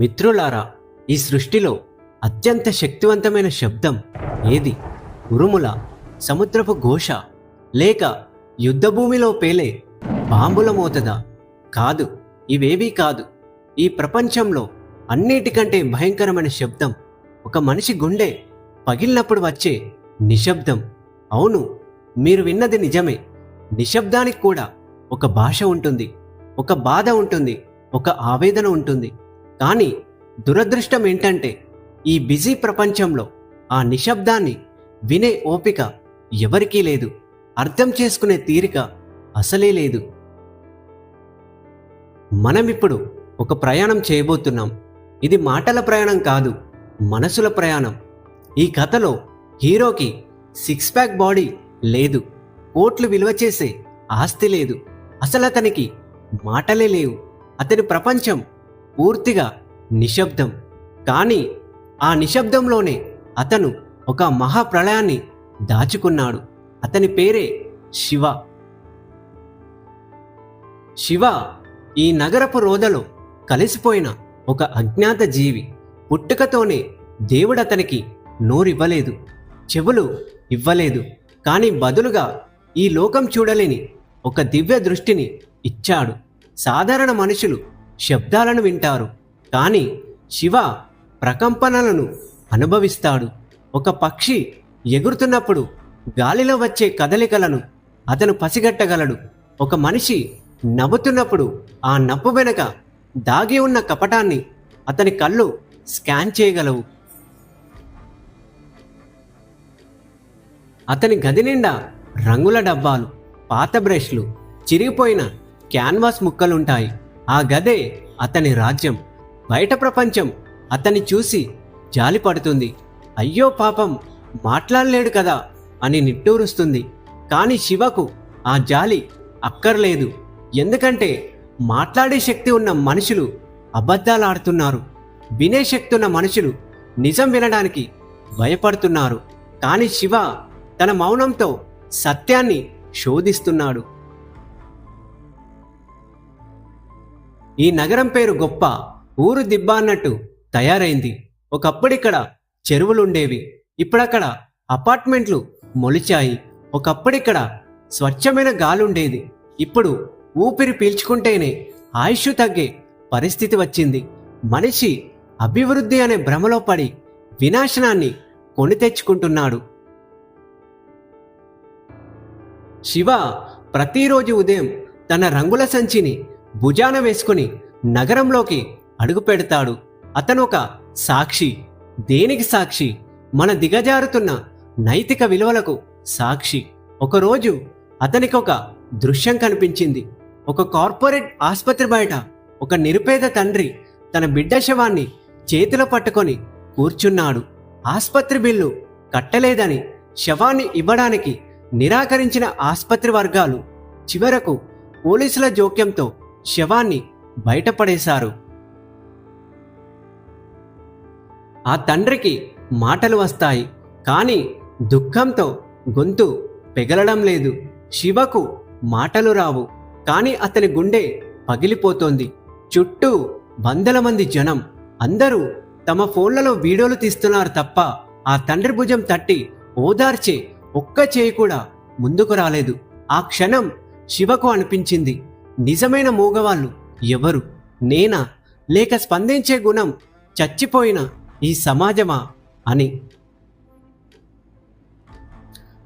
మిత్రులారా ఈ సృష్టిలో అత్యంత శక్తివంతమైన శబ్దం ఏది? ఉరుముల సముద్రపు ఘోష లేక యుద్ధభూమిలో పేలే బాంబుల మోతదా? కాదు ఇవేవీ కాదు. ఈ ప్రపంచంలో అన్నిటికంటే భయంకరమైన శబ్దం ఒక మనిషి గుండె పగిలినప్పుడు వచ్చే నిశ్శబ్దం. అవును మీరు విన్నది నిజమే. నిశ్శబ్దానికి కూడా ఒక భాష ఉంటుంది ఒక బాధ ఉంటుంది ఒక ఆవేదన ఉంటుంది. కానీ దురదృష్టం ఏంటంటే ఈ బిజీ ప్రపంచంలో ఆ నిశ్శబ్దాన్ని వినే ఓపిక ఎవరికీ లేదు. అర్థం చేసుకునే తీరిక అసలే లేదు. మనమిప్పుడు ఒక ప్రయాణం చేయబోతున్నాం. ఇది మాటల ప్రయాణం కాదు మనసుల ప్రయాణం. ఈ కథలో హీరోకి సిక్స్ ప్యాక్ బాడీ లేదు. కోట్లు విలువ చేసే ఆస్తి లేదు. అసలు అతనికి మాటలే లేవు. అతని ప్రపంచం పూర్తిగా నిశ్శబ్దం. కానీ ఆ నిశ్శబ్దంలోనే అతను ఒక మహాప్రళయాన్ని దాచుకున్నాడు. అతని పేరే శివ. శివ ఈ నగరపు రోదలో కలిసిపోయిన ఒక అజ్ఞాత జీవి పుట్టుకతోనే దేవుడు అతనికి నోరివ్వలేదు చెవులు ఇవ్వలేదు. కానీ బదులుగా ఈ లోకం చూడలేని ఒక దివ్య దృష్టిని ఇచ్చాడు. సాధారణ మనుషులు శబ్దాలను వింటారు. కానీ శివ ప్రకంపనలను అనుభవిస్తాడు. ఒక పక్షి ఎగురుతున్నప్పుడు గాలిలో వచ్చే కదలికలను అతను పసిగట్టగలడు. ఒక మనిషి నవ్వుతున్నప్పుడు ఆ నవ్వు వెనక దాగి ఉన్న కపటాన్ని అతని కళ్ళు స్కాన్ చేయగలవు. అతని గది నిండా రంగుల డబ్బాలు పాత బ్రష్లు చిరిగిపోయిన క్యాన్వాస్ ముక్కలుంటాయి. ఆ గదే అతని రాజ్యం. బయట ప్రపంచం అతన్ని చూసి జాలి పడుతుంది అయ్యో పాపం మాట్లాడలేడు కదా అని నిట్టూరుస్తుంది. కానీ శివకు ఆ జాలి అక్కర్లేదు. ఎందుకంటే మాట్లాడే శక్తి ఉన్న మనుషులు అబద్ధాలాడుతున్నారు. వినే శక్తి ఉన్న మనుషులు నిజం వినడానికి భయపడుతున్నారు. కానీ శివ తన మౌనంతో సత్యాన్ని శోధిస్తున్నాడు. ఈ నగరం పేరు గొప్ప. ఊరు దిబ్బ అన్నట్టు తయారైంది. ఒకప్పుడిక్కడ చెరువులుండేవి. ఇప్పుడక్కడ అపార్ట్మెంట్లు మొలిచాయి. ఒకప్పుడిక్కడ స్వచ్ఛమైన గాలుండేది. ఇప్పుడు ఊపిరి పీల్చుకుంటేనే ఆయుష్ తగ్గే పరిస్థితి వచ్చింది. మనిషి అభివృద్ధి అనే భ్రమలో పడి వినాశనాన్ని కొని తెచ్చుకుంటున్నాడు. శివ ప్రతిరోజు ఉదయం తన రంగుల సంచిని భుజాన వేసుకుని నగరంలోకి అడుగు పెడతాడు. అతను ఒక సాక్షి దేనికి సాక్షి? మన దిగజారుతున్న నైతిక విలువలకు సాక్షి. ఒకరోజు అతనికి ఒక దృశ్యం కనిపించింది. ఒక కార్పొరేట్ ఆసుపత్రి బయట ఒక నిరుపేద తండ్రి తన బిడ్డ శవాన్ని చేతిలో పట్టుకొని కూర్చున్నాడు. ఆసుపత్రి బిల్లు కట్టలేదని శవాన్ని ఇవ్వడానికి నిరాకరించిన ఆసుపత్రి వర్గాలు చివరకు పోలీసుల జోక్యంతో శవాన్ని బయటపడేశారు. ఆ తండ్రికి మాటలు వస్తాయి కానీ దుఃఖంతో గొంతు పెగలడం లేదు. శివకు మాటలు రావు కానీ అతని గుండె పగిలిపోతోంది. చుట్టూ వందల మంది జనం అందరూ తమ ఫోన్లలో వీడియోలు తీస్తున్నారు తప్ప ఆ తండ్రి భుజం తట్టి ఓదార్చే ఒక్క చేయి కూడా ముందుకు రాలేదు. ఆ క్షణం శివకు అనిపించింది. నిజమైన మూగవాళ్ళు ఎవరు? నేనా? లేక స్పందించే గుణం చచ్చిపోయిన ఈ సమాజమా? అని.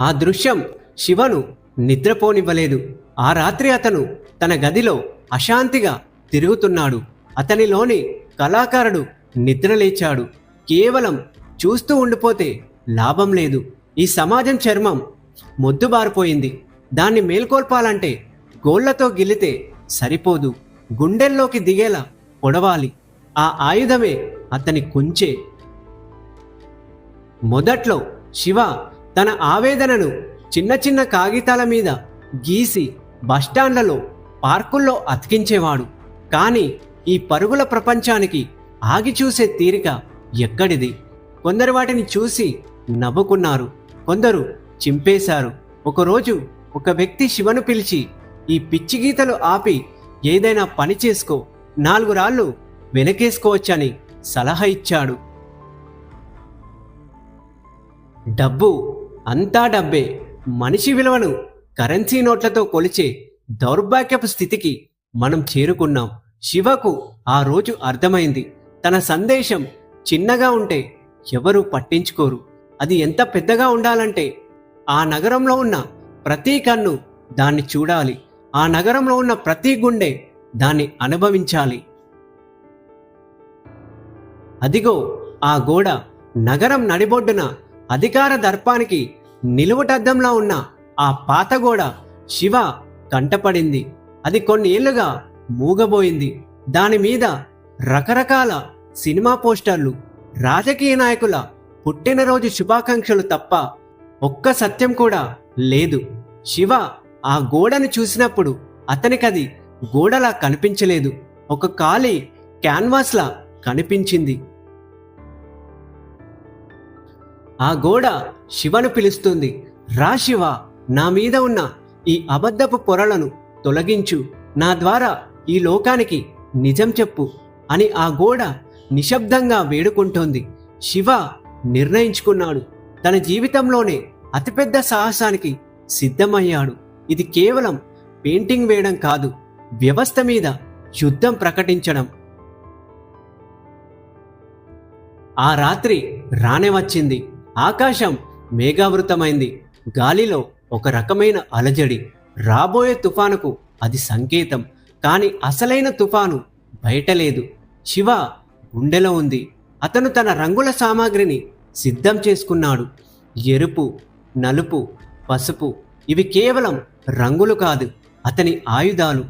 ఆ దృశ్యం శివను నిద్రపోనివ్వలేదు. ఆ రాత్రి అతను తన గదిలో అశాంతిగా తిరుగుతున్నాడు. అతనిలోని కళాకారుడు నిద్రలేచాడు. కేవలం చూస్తూ ఉండిపోతే లాభం లేదు. ఈ సమాజం చర్మం మొద్దుబారిపోయింది. దాన్ని మేల్కొల్పాలంటే గోళ్ళతో గెలితే సరిపోదు. గుండెల్లోకి దిగేలా పొడవాలి. ఆ ఆయుధమే అతని కుంచే. మొదట్లో శివ తన ఆవేదనను చిన్న చిన్న కాగితాల మీద గీసి బస్టాండ్లలో పార్కుల్లో అతికించేవాడు. కానీ ఈ పరుగుల ప్రపంచానికి ఆగి చూసే తీరిక ఎక్కడిది? కొందరు వాటిని చూసి నవ్వుకున్నారు. కొందరు చింపేశారు. ఒకరోజు ఒక వ్యక్తి శివను పిలిచి ఈ పిచ్చి గీతలు ఆపి ఏదైనా పని చేసుకో నాలుగు రాళ్ళు వెనకేసుకోవచ్చని సలహా ఇచ్చాడు. డబ్బు అంతా డబ్బే. మనిషి విలువను కరెన్సీ నోట్లతో కొలిచే దౌర్భాగ్యపు స్థితికి మనం చేరుకున్నాం. శివకు ఆ రోజు అర్థమైంది. తన సందేశం చిన్నగా ఉంటే ఎవరు పట్టించుకోరు. అది ఎంత పెద్దగా ఉండాలంటే ఆ నగరంలో ఉన్న ప్రతి కన్ను దాన్ని చూడాలి. ఆ నగరంలో ఉన్న ప్రతి గుండె దాన్ని అనుభవించాలి. అదిగో ఆ గోడ నగరం నడిబొడ్డున అధికార దర్పానికి నిలువుటద్దంలా ఉన్న ఆ పాత గోడ శివ కంటపడింది. అది కొన్ని ఏళ్ళుగా మూగబోయింది. దాని మీద రకరకాల సినిమా పోస్టర్లు రాజకీయ నాయకుల పుట్టినరోజు శుభాకాంక్షలు తప్ప ఒక్క సత్యం కూడా లేదు. శివ ఆ గోడను చూసినప్పుడు అతనికది గోడలా కనిపించలేదు. ఒక ఖాళీ క్యాన్వాస్లా కనిపించింది. ఆ గోడ శివను పిలుస్తుంది. రా శివ నా మీద ఉన్న ఈ అబద్ధపు పొరలను తొలగించు. నా ద్వారా ఈ లోకానికి నిజం చెప్పు అని ఆ గోడ నిశ్శబ్దంగా వేడుకుంటోంది. శివ నిర్ణయించుకున్నాడు. తన జీవితంలోనే అతిపెద్ద సాహసానికి సిద్ధమయ్యాడు. ఇది కేవలం పెయింటింగ్ వేయడం కాదు వ్యవస్థ మీద యుద్ధం ప్రకటించడం. ఆ రాత్రి రానే వచ్చింది. ఆకాశం మేఘావృతమైంది. గాలిలో ఒక రకమైన అలజడి. రాబోయే తుఫానుకు అది సంకేతం. కాని అసలైన తుఫాను బయట లేదు శివ గుండెలో ఉంది. అతను తన రంగుల సామాగ్రిని సిద్ధం చేసుకున్నాడు. ఎరుపు నలుపు పసుపు ఇవి కేవలం రంగులు కాదు అతని ఆయుధాలు.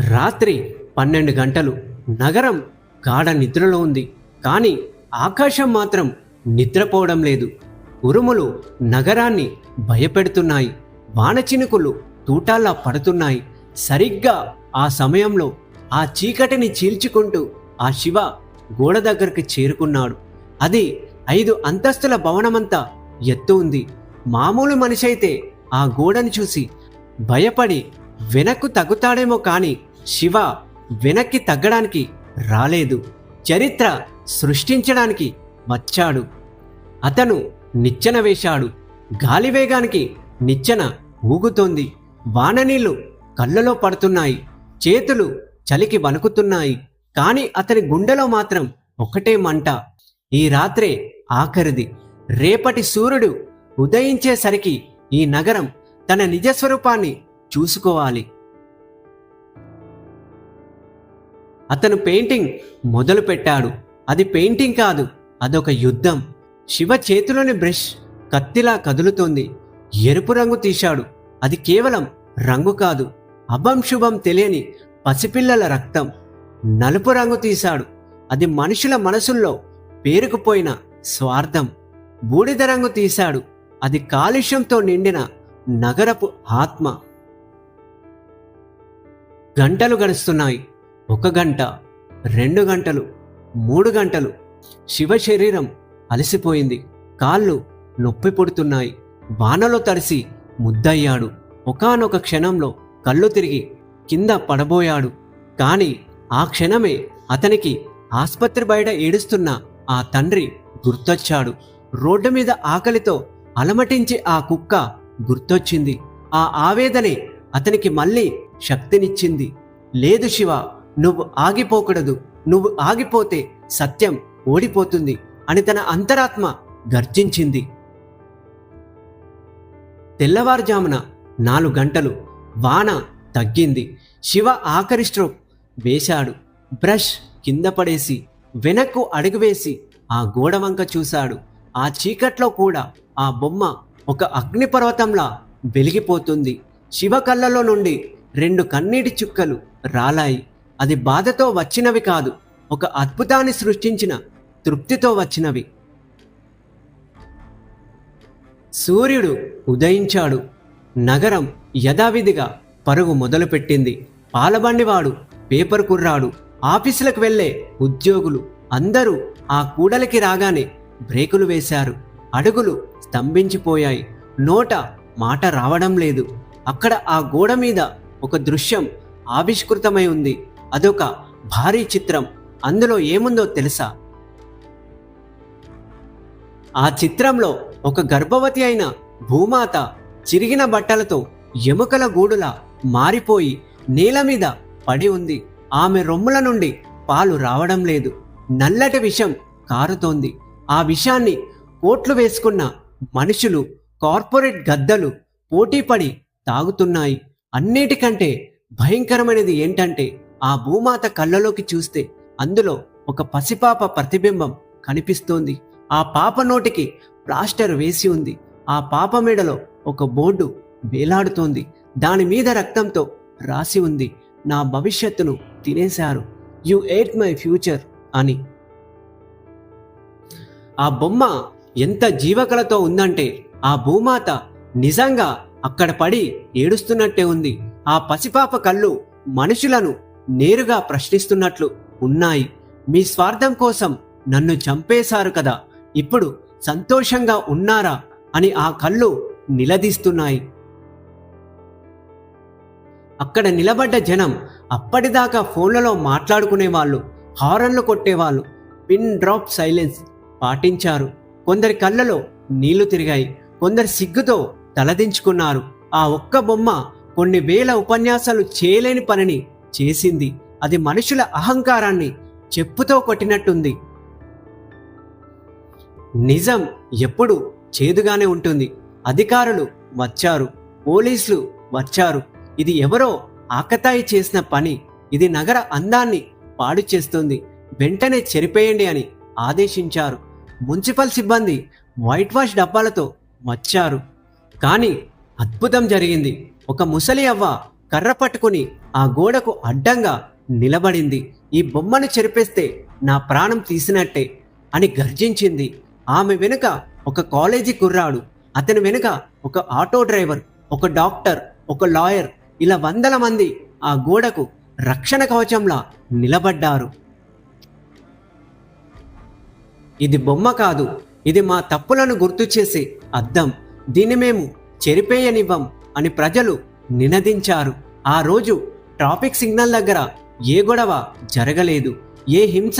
రాత్రి పన్నెండు గంటలు నగరం గాఢ నిద్రలో ఉంది కానీ ఆకాశం మాత్రం నిద్రపోవడం లేదు. ఉరుములు నగరాన్ని భయపెడుతున్నాయి వానచినుకులు తూటాల్లా పడుతున్నాయి. సరిగ్గా ఆ సమయంలో ఆ చీకటిని చీల్చుకుంటూ ఆ శివ గోడ దగ్గరికి చేరుకున్నాడు. అది ఐదు అంతస్తుల భవనమంతా ఎత్తు ఉంది. మామూలు మనిషి అయితే ఆ గోడని చూసి భయపడి వెనక్కు తగ్గుతాడేమో కాని శివ వెనక్కి తగ్గడానికి రాలేదు. చరిత్ర సృష్టించడానికి వచ్చాడు. అతను నిచ్చెన వేశాడు. గాలివేగానికి నిచ్చెన ఊగుతోంది. వాననీళ్ళు కళ్ళలో పడుతున్నాయి. చేతులు చలికి వణుకుతున్నాయి. కాని అతని గుండెలో మాత్రం ఒకటే మంట. ఈ రాత్రే ఆఖరిది రేపటి సూర్యుడు ఉదయించేసరికి ఈ నగరం తన నిజస్వరూపాన్ని చూసుకోవాలి. అతను పెయింటింగ్ మొదలు పెట్టాడు. అది పెయింటింగ్ కాదు అదొక యుద్ధం. శివ చేతిలోని బ్రష్ కత్తిలా కదులుతోంది. ఎరుపు రంగు తీశాడు. అది కేవలం రంగు కాదు అభం శుభం తెలియని పసిపిల్లల రక్తం. నలుపు రంగు తీశాడు. అది మనుషుల మనసుల్లో పేరుకుపోయిన స్వార్థం. బూడిద రంగు తీశాడు. అది కాలుష్యంతో నిండిన నగరపు ఆత్మ. గంటలు గడుస్తున్నాయి. ఒక గంట రెండు గంటలు మూడు గంటలు. శివ శరీరం అలసిపోయింది. కాళ్ళు నొప్పి పుడుతున్నాయి. వానలో తడిసి ముద్దయ్యాడు. ఒకానొక క్షణంలో కళ్ళు తిరిగి కింద పడబోయాడు. కానీ ఆ క్షణమే అతనికి ఆస్పత్రి బయట ఏడుస్తున్న ఆ తండ్రి గుర్తొచ్చాడు. రోడ్డు మీద ఆకలితో అలమటించి ఆ కుక్క గుర్తొచ్చింది. ఆ ఆవేదనే అతనికి మళ్ళీ శక్తినిచ్చింది. లేదు శివ నువ్వు ఆగిపోకూడదు. నువ్వు ఆగిపోతే సత్యం ఓడిపోతుంది అని తన అంతరాత్మ గర్జించింది. తెల్లవారుజామున నాలుగు గంటలు వాన తగ్గింది. శివ ఆఖరి స్ట్రోక్ వేశాడు. బ్రష్ కింద పడేసి వెనక్కు అడుగు వేసి ఆ గోడవంక చూశాడు. ఆ చీకట్లో కూడా ఆ బొమ్మ ఒక అగ్నిపర్వతంలా వెలిగిపోతుంది. శివ కళ్ళలో నుండి రెండు కన్నీటి చుక్కలు రాలాయి. అది బాధతో వచ్చినవి కాదు ఒక అద్భుతాన్ని సృష్టించిన తృప్తితో వచ్చినవి. సూర్యుడు ఉదయించాడు. నగరం యథావిధిగా పరుగు మొదలుపెట్టింది. పాలబండివాడు పేపర్ కుర్రాడు. ఆఫీసులకు వెళ్ళే ఉద్యోగులు అందరూ ఆ కూడలికి రాగానే బ్రేకులు వేశారు. అడుగులు స్తంభించిపోయాయి. నోట మాట రావడం లేదు. అక్కడ ఆ గోడ మీద ఒక దృశ్యం ఆవిష్కృతమై ఉంది. అదొక భారీ చిత్రం. అందులో ఏముందో తెలుసా? ఆ చిత్రంలో ఒక గర్భవతి అయిన భూమాత చిరిగిన బట్టలతో ఎముకల గూడులా మారిపోయి నేల మీద పడి ఉంది. ఆమె రొమ్ముల నుండి పాలు రావడం లేదు. నల్లటి విషం కారుతోంది. ఆ విషాన్ని కోట్లు వేసుకున్న మనుషులు కార్పొరేట్ గద్దలు పోటీపడి తాగుతున్నాయి. అన్నిటికంటే భయంకరమైనది ఏంటంటే ఆ భూమాత కళ్ళలోకి చూస్తే అందులో ఒక పసిపాప ప్రతిబింబం కనిపిస్తోంది. ఆ పాప నోటికి ప్లాస్టర్ వేసి ఉంది. ఆ పాప మెడలో ఒక బోర్డు వేలాడుతోంది. దాని మీద రక్తంతో రాసి ఉంది నా భవిష్యత్తును తినేశారు. You ate my future. అని. ఆ బొమ్మ ఎంత జీవకలతో ఉందంటే ఆ భూమాత నిజంగా అక్కడ పడి ఏడుస్తున్నట్టే ఉంది. ఆ పసిపాప కళ్ళు మనుషులను నేరుగా ప్రశ్నిస్తున్నట్లు ఉన్నాయి. మీ స్వార్థం కోసం నన్ను చంపేశారు కదా ఇప్పుడు సంతోషంగా ఉన్నారా అని ఆ కళ్ళు నిలదీస్తున్నాయి. అక్కడ నిలబడ్డ జనం అప్పటిదాకా ఫోన్లలో మాట్లాడుకునే వాళ్ళు హారన్లు కొట్టేవాళ్ళు. Pin drop silence. పాటించారు. కొందరి కళ్ళలో నీళ్ళు తిరిగాయి. కొందరు సిగ్గుతో తలదించుకున్నారు ఆ ఒక్క బొమ్మ కొన్ని వేల ఉపన్యాసాలు చేయలేని పనిని చేసింది. అది మనుషుల అహంకారాన్ని చెప్పుతో కొట్టినట్టుంది. నిజం ఎప్పుడు చేదుగానే ఉంటుంది. అధికారులు వచ్చారు. పోలీసులు వచ్చారు. ఇది ఎవరో ఆకతాయి చేసిన పని. ఇది నగర అందాన్ని పాడు చేస్తుంది. వెంటనే చెరిపేయండి అని ఆదేశించారు. మున్సిపల్ సిబ్బంది వైట్ వాష్ డబ్బాలతో వచ్చారు కానీ అద్భుతం జరిగింది. ఒక ముసలి అవ్వ కర్ర పట్టుకుని ఆ గోడకు అడ్డంగా నిలబడింది. ఈ బొమ్మను చెరిపేస్తే నా ప్రాణం తీసినట్టే అని గర్జించింది. ఆమె వెనుక ఒక కాలేజీ కుర్రాడు. అతని వెనుక ఒక ఆటో డ్రైవర్ ఒక డాక్టర్ ఒక లాయర్ ఇలా వందల మంది ఆ గోడకు రక్షణ కవచంలా నిలబడ్డారు. ఇది బొమ్మ కాదు ఇది మా తప్పులను గుర్తు చేసే అద్దం. దీన్ని మేము చెరిపేయనివ్వం అని ప్రజలు నినదించారు. ఆ రోజు ట్రాఫిక్ సిగ్నల్ దగ్గర ఏ గొడవ జరగలేదు ఏ హింస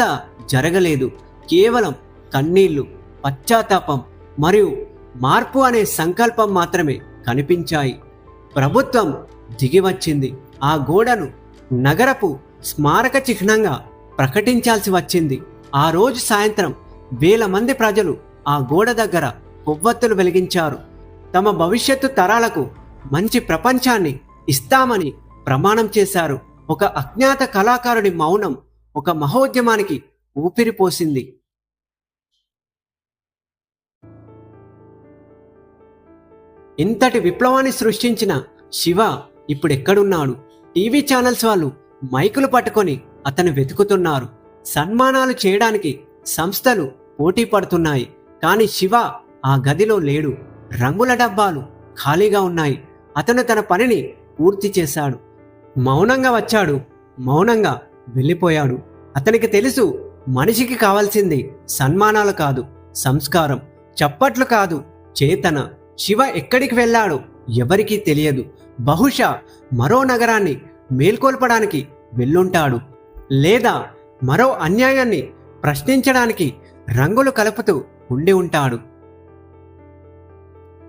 జరగలేదు. కేవలం కన్నీళ్ళు పశ్చాత్తాపం మరియు మార్పు అనే సంకల్పం మాత్రమే కనిపించాయి. ప్రభుత్వం దిగివచ్చింది. ఆ గోడను నగరపు స్మారక చిహ్నంగా ప్రకటించాల్సి వచ్చింది. ఆ రోజు సాయంత్రం వేల మంది ప్రజలు ఆ గోడ దగ్గర కొవ్వొత్తులు వెలిగించారు. తమ భవిష్యత్తు తరాలకు మంచి ప్రపంచాన్ని ఇస్తామని ప్రమాణం చేశారు. ఒక అజ్ఞాత కళాకారుడి మౌనం ఒక మహోద్యమానికి ఊపిరిపోసింది ఇంతటి విప్లవాన్ని సృష్టించిన శివ ఇప్పుడెక్కడున్నాడు? టీవీ ఛానల్స్ వాళ్ళు మైకులు పట్టుకొని అతను వెతుకుతున్నారు. సన్మానాలు చేయడానికి సంస్థలు పోటీ పడుతున్నాయి. కానీ శివ ఆ గదిలో లేడు. రంగుల డబ్బాలు ఖాళీగా ఉన్నాయి. అతను తన పనిని పూర్తి చేశాడు. మౌనంగా వచ్చాడు. మౌనంగా వెళ్ళిపోయాడు. అతనికి తెలుసు మనిషికి కావాల్సింది సన్మానాలు కాదు సంస్కారం. చప్పట్లు కాదు చేతన. శివ ఎక్కడికి వెళ్ళాడో ఎవరికీ తెలియదు. బహుశా మరో నగరాన్ని మేల్కొల్పడానికి వెళ్ళుంటాడు. లేదా మరో అన్యాయాన్ని ప్రశ్నించడానికి రంగులు కలుపుతూ ఉండి ఉంటాడు.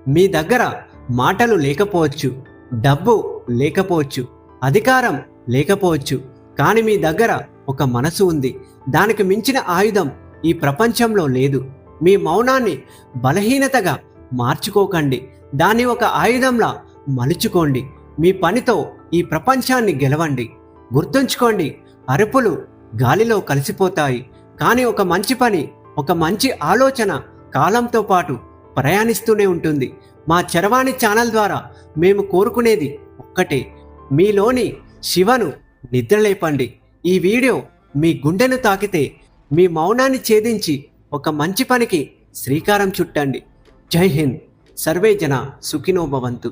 మీ దగ్గర మాటలు లేకపోవచ్చు డబ్బు లేకపోవచ్చు అధికారం లేకపోవచ్చు కానీ మీ దగ్గర ఒక మనసు ఉంది. దానికి మించిన ఆయుధం ఈ ప్రపంచంలో లేదు. మీ మౌనాన్ని బలహీనతగా మార్చుకోకండి. దాన్ని ఒక ఆయుధంలా మలుచుకోండి. మీ పనితో ఈ ప్రపంచాన్ని గెలవండి. గుర్తుంచుకోండి అరుపులు గాలిలో కలిసిపోతాయి. కానీ ఒక మంచి పని ఒక మంచి ఆలోచన కాలంతో పాటు ప్రయాణిస్తూనే ఉంటుంది. మా చరవాణి ఛానల్ ద్వారా మేము కోరుకునేది ఒక్కటే మీలోని శివను నిద్రలేపండి. ఈ వీడియో మీ గుండెను తాకితే మీ మౌనాన్ని ఛేదించి ఒక మంచి పనికి శ్రీకారం చుట్టండి. జై హింద్. సర్వే జన సుఖినోభవంతు